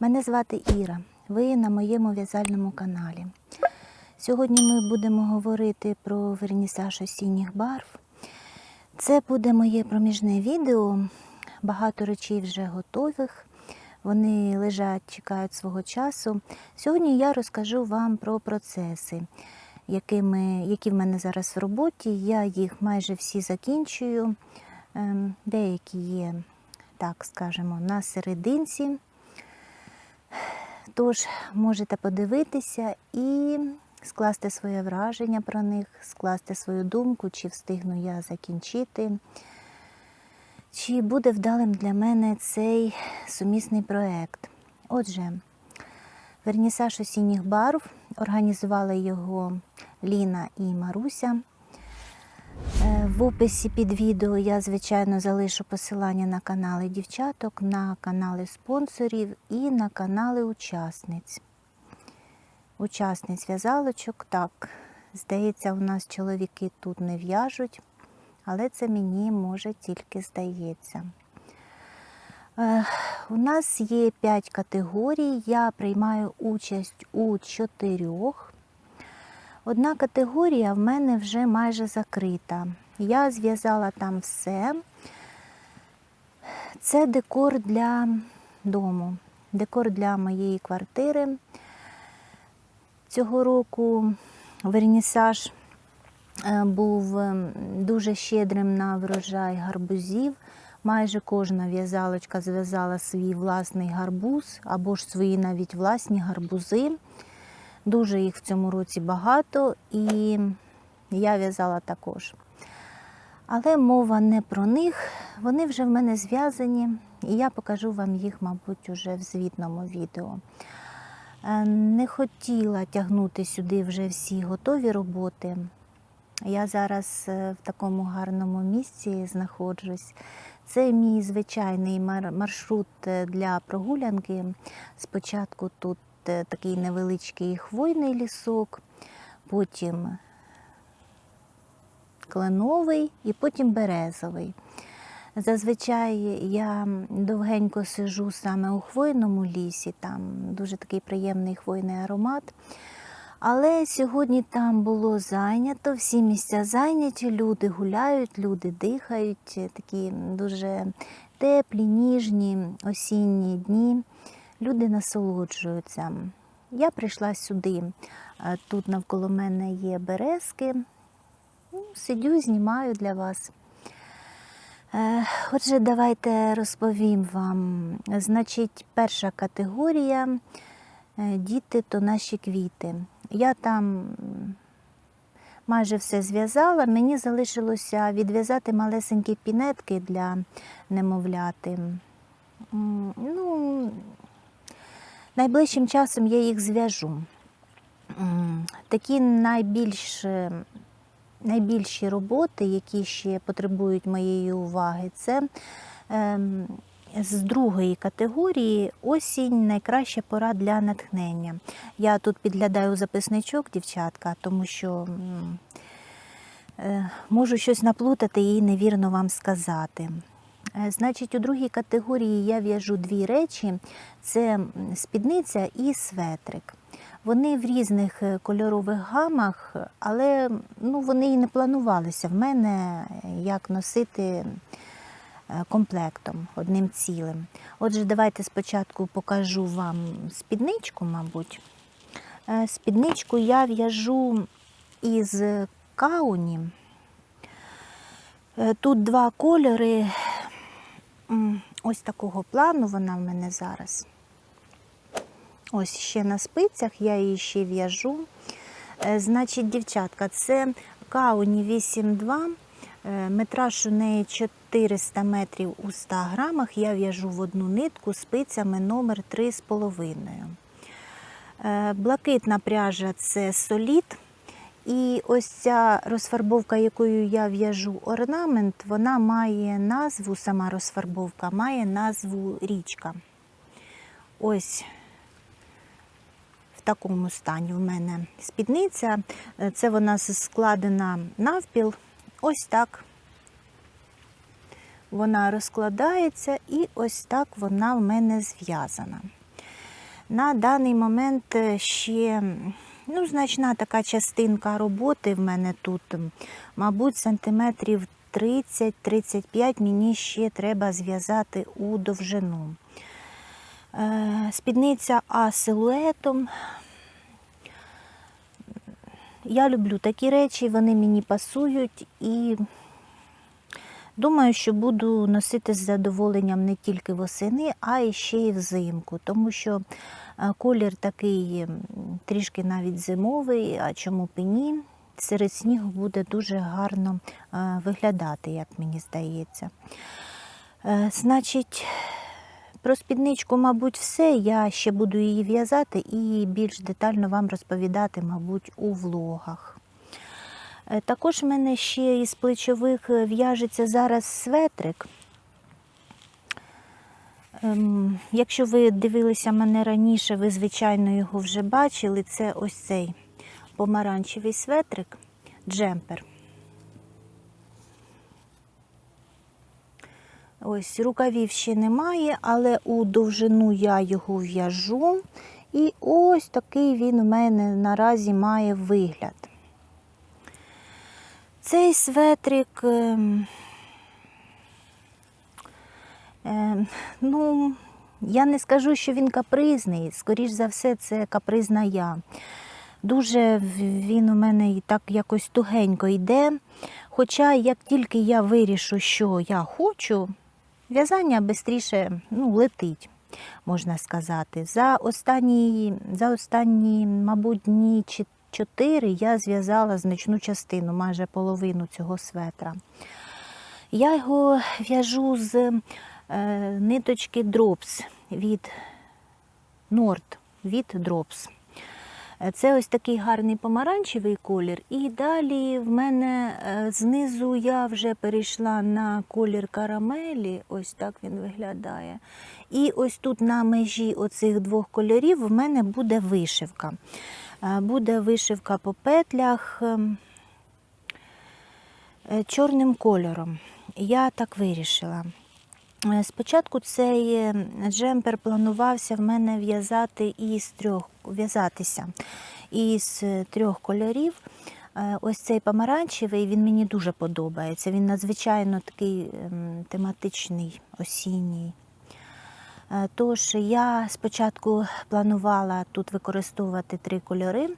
Мене звати Іра. Ви на моєму в'язальному каналі. Сьогодні ми будемо говорити про вернісаж осінніх барв. Це буде моє проміжне відео. Багато речей вже готових. Вони лежать, чекають свого часу. Сьогодні я розкажу вам про процеси, якими, які в мене зараз в роботі. Я їх майже всі закінчую. Ем, Деякі є, так скажемо, на серединці. Тож можете подивитися і скласти своє враження про них, скласти свою думку, чи встигну я закінчити, чи буде вдалим для мене цей сумісний проект. Отже, вернісаж осінніх барв організували його Ліна і Маруся. Е, В описі під відео я, звичайно, залишу посилання на канали дівчаток, на канали спонсорів і на канали учасниць. Учасниць в'язалочок, так, здається, у нас чоловіки тут не в'яжуть, але це мені може тільки здається. Е, У нас є 5 категорій, я приймаю участь у чотирьох. Одна категорія в мене вже майже закрита. Я зв'язала там все. Це декор для дому, декор для моєї квартири. Цього року вернісаж е, був е, дуже щедрим на врожай гарбузів. Майже кожна в'язалочка зв'язала свій власний гарбуз або ж свої навіть власні гарбузи. Дуже їх в цьому році багато, і я в'язала також. Але мова не про них, вони вже в мене зв'язані, і я покажу вам їх, мабуть, уже в звітному відео. Е, Не хотіла тягнути сюди вже всі готові роботи. Я зараз е, в такому гарному місці знаходжусь. Це мій звичайний маршрут е, для прогулянки. Спочатку тут такий невеличкий хвойний лісок, потім кленовий і потім березовий. Зазвичай я довгенько сижу саме у хвойному лісі, там дуже такий приємний хвойний аромат. Але сьогодні там було зайнято, всі місця зайняті, люди гуляють, люди дихають, такі дуже теплі, ніжні осінні дні. Люди насолоджуються. Я прийшла сюди. Е, Тут навколо мене є березки. Ну, Сидю, знімаю для вас. Е, Отже, давайте розповім вам. Значить, перша категорія е, діти то наші квіти. Я там майже все зв'язала. Мені залишилося відв'язати малесенькі пінетки для немовляти. Ну, найближчим часом я їх зв'яжу. Такі найбільш е, найбільші роботи, які ще потребують моєї уваги, це ем, з другої категорії осінь найкраща пора для натхнення. Я тут підглядаю записничок, дівчатка, тому що е, можу щось наплутати і невірно вам сказати. Е, Значить, у другій категорії я в'яжу дві речі: це спідниця і светрик. Вони в різних е, кольорових гамах, але ну, вони і не планувалися в мене е, як носити комплектом одним цілим. Отже, давайте спочатку покажу вам спідничку, мабуть. Спідничку я в'яжу із кауні. Тут два кольори. Ось такого плану вона в мене зараз. Ось ще на спицях, я її ще в'яжу. Е, Значить, дівчатка, це кауні 8,2. е, Метраж у неї 400 метрів у 100 грамах. Я в'яжу в одну нитку спицями номер 3,5. Е, Блакитна пряжа це солід. І ось ця розфарбовка, якою я в'яжу орнамент, вона має назву, сама розфарбовка має назву річка. Ось в такому стані в мене спідниця. Це вона складена навпіл. Ось так вона розкладається, і ось так вона в мене зв'язана. На даний момент ще ну, значна така частинка роботи в мене тут, мабуть, сантиметрів 30-35 мені ще треба зв'язати у довжину. Е, Спідниця А силуетом. Я люблю такі речі, вони мені пасують і думаю, що буду носити з задоволенням не тільки восени, а і ще й взимку, тому що е, колір такий трішки навіть зимовий, а чому б і ні? Серед снігу буде дуже гарно е, виглядати, як мені здається. Е, Значить, про спідничку, мабуть, все. Я ще буду її в'язати і більш детально вам розповідати, мабуть, у влогах. Е, Також в мене ще із плечових е, в'яжеться зараз светрик. Ем, Якщо ви дивилися мене раніше, ви, звичайно, його вже бачили. Це ось цей помаранчевий светрик, джемпер. Ось рукавів ще немає, але у довжину я його в'яжу. І ось такий він у мене наразі має вигляд. Цей светрик, ем, ем, ну, я не скажу, що він капризний. Скоріш за все, це капризна я. Дуже він у мене і так якось тугенько йде. Хоча, як тільки я вирішу, що я хочу, в'язання швидше ну, летить, можна сказати. За останні, за останні, мабуть, дні чи чотири я зв'язала значну частину, майже половину цього светра. Я його в'яжу з е, ниточки Drops від Nord, від Drops. Е, Це ось такий гарний помаранчевий колір. І далі в мене е, знизу я вже перейшла на колір карамелі, ось так він виглядає. І ось тут на межі оцих двох кольорів в мене буде вишивка. Е, Буде вишивка по петлях ем, е, чорним кольором. Я так вирішила. Е, Спочатку цей джемпер планувався в мене в'язати із трьох в'язатися із трьох кольорів. Ось цей помаранчевий, він мені дуже подобається. Він надзвичайно такий ем, тематичний, осінній. Е, Тож я спочатку планувала тут використовувати три кольори: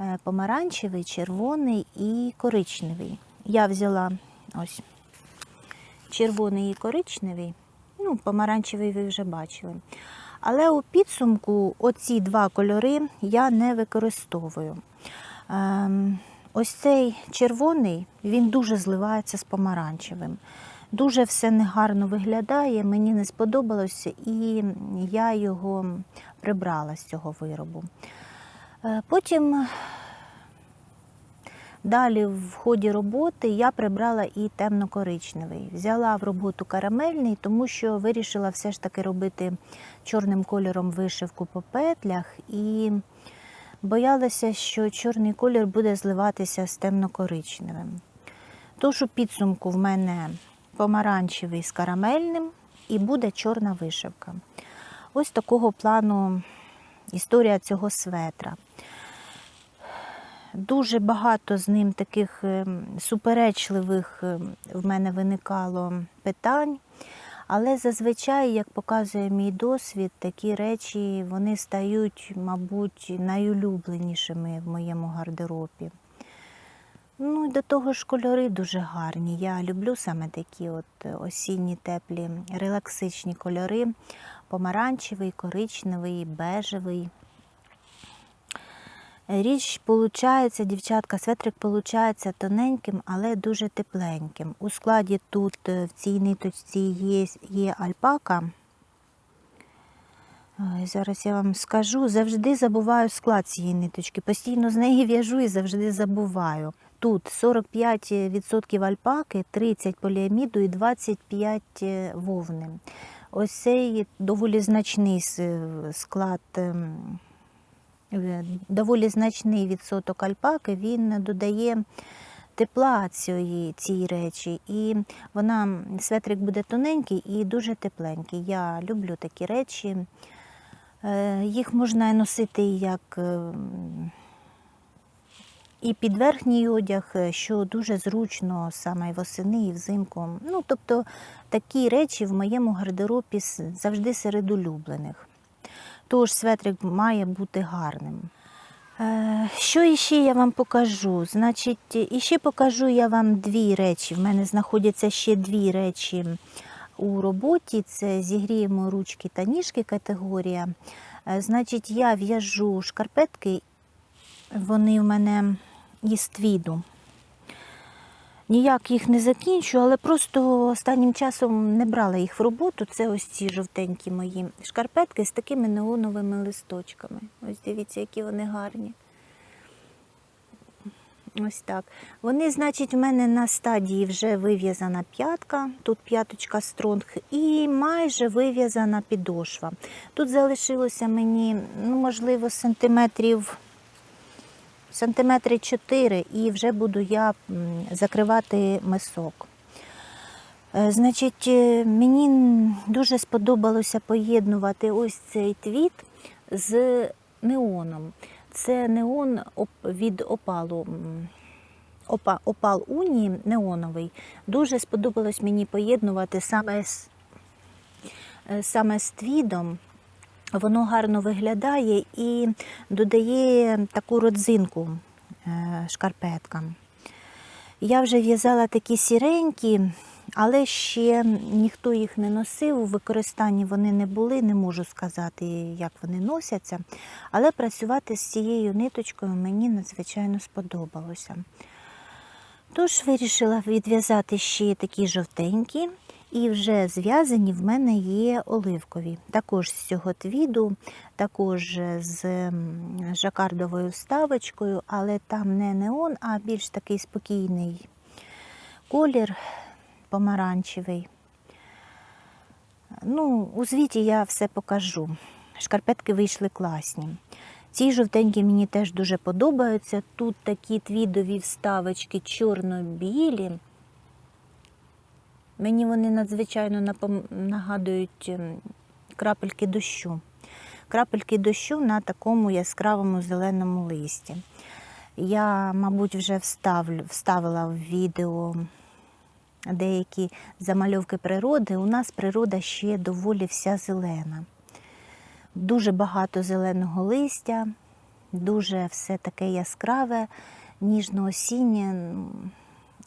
е, помаранчевий, червоний і коричневий. Я взяла ось червоний і коричневий, ну, помаранчевий ви вже бачили. Але у підсумку оці два кольори я не використовую. Ем, ось цей червоний, він дуже зливається з помаранчевим. Дуже все негарно виглядає, мені не сподобалося, і я його прибрала з цього виробу. Е, Потім Далі в ході роботи я прибрала і темно-коричневий. Взяла в роботу карамельний, тому що вирішила все ж таки робити чорним кольором вишивку по петлях і боялася, що чорний колір буде зливатися з темно-коричневим. Тож у підсумку в мене помаранчевий з карамельним і буде чорна вишивка. Ось такого плану історія цього светра. Дуже багато з ним таких ем, суперечливих ем, в мене виникало питань. Але зазвичай, як показує мій досвід, такі речі вони стають, мабуть, найулюбленішими в моєму гардеробі. Ну і до того ж кольори дуже гарні. Я люблю саме такі от осінні теплі, релаксичні кольори. Помаранчевий, коричневий, бежевий. Річ получається, дівчатка, светрик получається тоненьким, але дуже тепленьким. У складі тут е, в цій ниточці є, є альпака. Зараз я вам скажу, завжди забуваю склад цієї ниточки. Постійно з неї в'яжу і завжди забуваю. Тут 45% альпаки, 30 поліаміду і 25 вовни. Ось цей доволі значний склад. ем, е, доволі значний відсоток альпаки, він додає тепла цієї, цій речі. І вона, светрик буде тоненький і дуже тепленький. Я люблю такі речі. Е, Їх можна носити як е, м, і під верхній одяг, е, що дуже зручно саме восени, і взимку. Ну, тобто такі речі в моєму гардеробі завжди серед улюблених. Тож светрик має бути гарним. Е, Що іще я вам покажу? Значить, іще покажу я вам дві речі. В мене знаходяться ще дві речі у роботі. Це зігріємо ручки та ніжки категорія. Е, Значить, я в'яжу шкарпетки, вони в мене із твіду. Ніяк їх не закінчу, але просто останнім часом не брала їх в роботу. Це ось ці жовтенькі мої шкарпетки з такими неоновими листочками. Ось дивіться, які вони гарні. Ось так. Вони, значить, в мене на стадії вже вив'язана п'ятка, тут п'яточка стронг, і майже вив'язана підошва. Тут залишилося мені, ну, можливо, сантиметрів сантиметри 4 і вже буду я закривати мисок. Е, Значить, е, мені дуже сподобалося поєднувати ось цей твіт з неоном. Це неон від опалу. Опа- Опал Унії неоновий. Дуже сподобалось мені поєднувати саме з, е, саме з твідом. Воно гарно виглядає і додає таку родзинку е, шкарпеткам. Я вже в'язала такі сіренькі, але ще ніхто їх не носив. У використанні вони не були, не можу сказати, як вони носяться. Але працювати з цією ниточкою мені надзвичайно сподобалося. Тож вирішила відв'язати ще такі жовтенькі, і вже зв'язані в мене є оливкові. Також з цього твіду, також з жакардовою вставочкою, але там не неон, а більш такий спокійний колір помаранчевий. Ну, у звіті я все покажу. Шкарпетки вийшли класні. Ці жовтенькі мені теж дуже подобаються. Тут такі твідові вставочки чорно-білі. Мені вони надзвичайно нагадують ем, крапельки дощу. Крапельки дощу на такому яскравому зеленому листі. Я, мабуть, вже вставлю, вставила в відео деякі замальовки природи. У нас природа ще доволі вся зелена. Дуже багато зеленого листя, дуже все таке яскраве, ніжно-осіннє. Ну,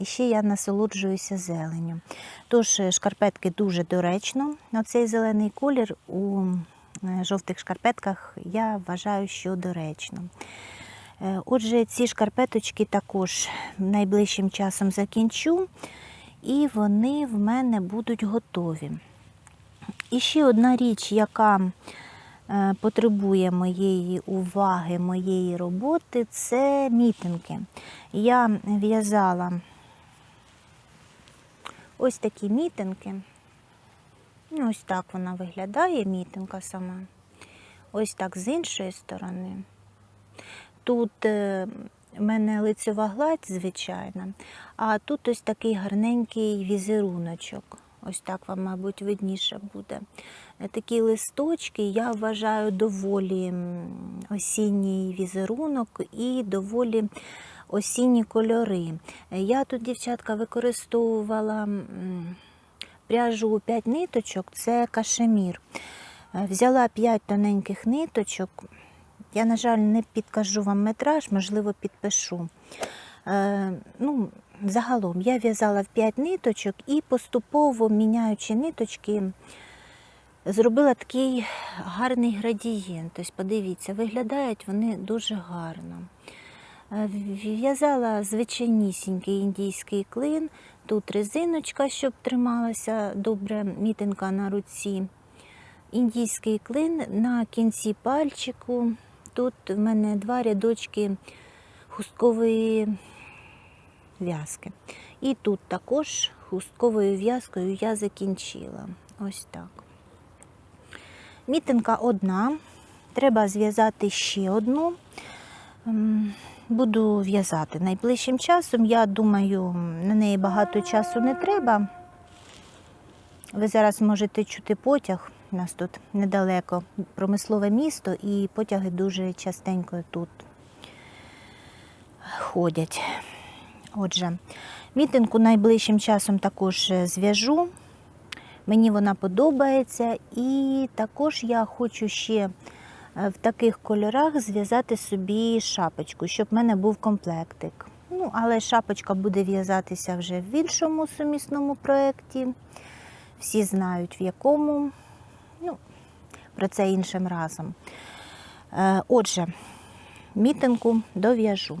І ще я насолоджуюся зеленню. Тож е, шкарпетки дуже доречно. Оцей зелений колір у е, жовтих шкарпетках я вважаю, що доречно. Е, Отже, ці шкарпеточки також найближчим часом закінчу, і вони в мене будуть готові. І ще одна річ, яка потребує моєї уваги, моєї роботи, це мітинги. Я в'язала ось такі мітинги. Ну, Ось так вона виглядає, мітинка сама. Ось так з іншої сторони. Тут е, в мене лицева гладь, звичайна, а тут ось такий гарненький візеруночок. Ось так вам, мабуть, видніше буде. Е, Такі листочки, я вважаю, доволі осінній візерунок і доволі осінні кольори. Я тут, дівчатка, використовувала пряжу 5 ниточок, це кашемір. Е, Взяла 5 тоненьких ниточок. Я, на жаль, не підкажу вам метраж, можливо, підпишу. Е, ну, загалом я в'язала в 5 ниточок і поступово міняючи ниточки, зробила такий гарний градієнт. Тобто, подивіться, виглядають вони дуже гарно. Е, В'язала звичайнісінький індійський клин. Тут резиночка, щоб трималася добре мітинка на руці. Індійський клин на кінці пальчику. Тут в мене два рядочки хусткової в'язки. І тут також хустковою в'язкою я закінчила. Ось так. Мітинка одна. Треба зв'язати ще одну. Ем, Буду в'язати найближчим часом. Я думаю, на неї багато часу не треба. Ви зараз можете чути потяг. У нас тут недалеко промислове місто, і потяги дуже частенько тут ходять. Отже, мітинку найближчим часом також е, зв'яжу. Мені вона подобається, і також я хочу ще в таких кольорах зв'язати собі шапочку, щоб в мене був комплектик. Ну, але шапочка буде в'язатися вже в іншому сумісному проєкті. Всі знають в якому. Ну, про це іншим разом. Е, Отже, мітинку дов'яжу.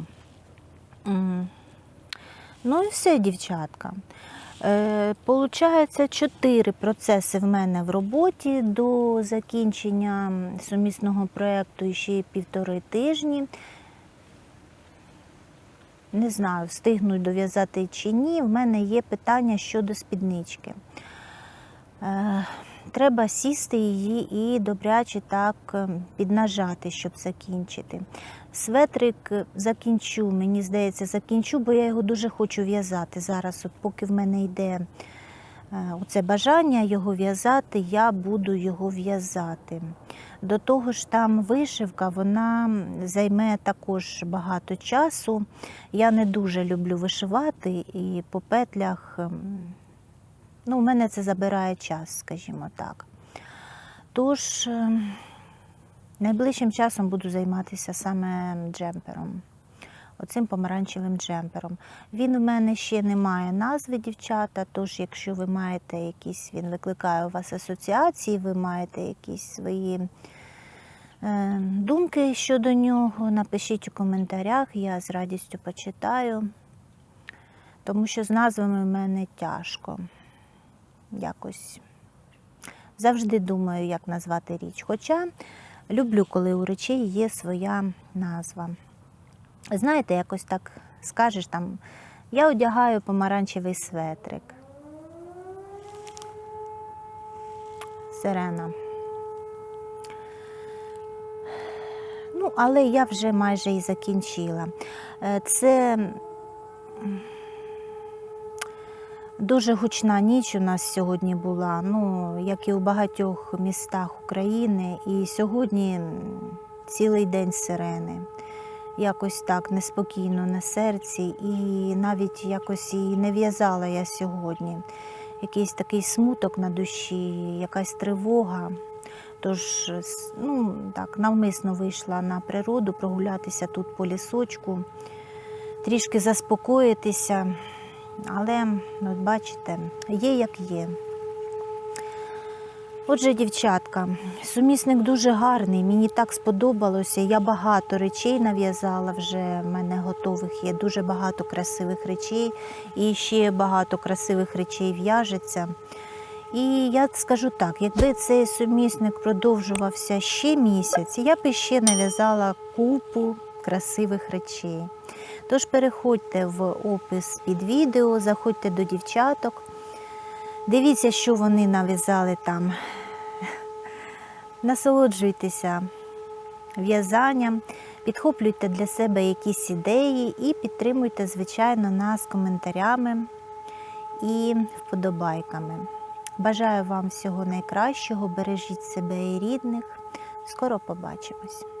Ну і все, дівчатка. Е, Получається, чотири процеси в мене в роботі до закінчення сумісного проєкту ще півтори тижні. Не знаю, встигнуть дов'язати чи ні. В мене є питання щодо спіднички. Треба сісти її і добряче так е, піднажати, щоб закінчити. Светрик е, закінчу, мені здається, закінчу, бо я його дуже хочу в'язати. Зараз, от поки в мене йде е, оце бажання його в'язати, я буду його в'язати. До того ж, там вишивка, вона займе також багато часу. Я не дуже люблю вишивати і по петлях. Ну, у мене це забирає час, скажімо так. Тож, е, найближчим часом буду займатися саме джемпером. Оцим помаранчевим джемпером. Він у мене ще не має назви, дівчата. Тож, якщо ви маєте якісь, він викликає у вас асоціації, ви маєте якісь свої е, думки щодо нього, напишіть у коментарях, я з радістю почитаю. Тому що з назвами в мене тяжко якось завжди думаю, як назвати річ. Хоча люблю, коли у речей є своя назва. Знаєте, якось так скажеш там, я одягаю помаранчевий светрик. Сирена. Ну, але я вже майже і закінчила. Е, Це Дуже гучна ніч у нас сьогодні була, ну, як і у багатьох містах України. І сьогодні цілий день сирени. Якось так неспокійно на серці, і навіть якось і не в'язала я сьогодні. Якийсь такий смуток на душі, якась тривога. Тож, ну, так, навмисно вийшла на природу прогулятися тут по лісочку, трішки заспокоїтися. Але, от бачите, є як є. Отже, дівчатка, сумісник дуже гарний, мені так сподобалося. Я багато речей нав'язала вже, в мене готових є дуже багато красивих речей, і ще багато красивих речей в'яжеться. І я скажу так, якби цей сумісник продовжувався ще місяць, я б ще нав'язала купу красивих речей. Тож переходьте в опис під відео, заходьте до дівчаток, дивіться, що вони нав'язали там. Насолоджуйтеся в'язанням, підхоплюйте для себе якісь ідеї і підтримуйте, звичайно, нас коментарями і вподобайками. Бажаю вам всього найкращого, бережіть себе і рідних. Скоро побачимось!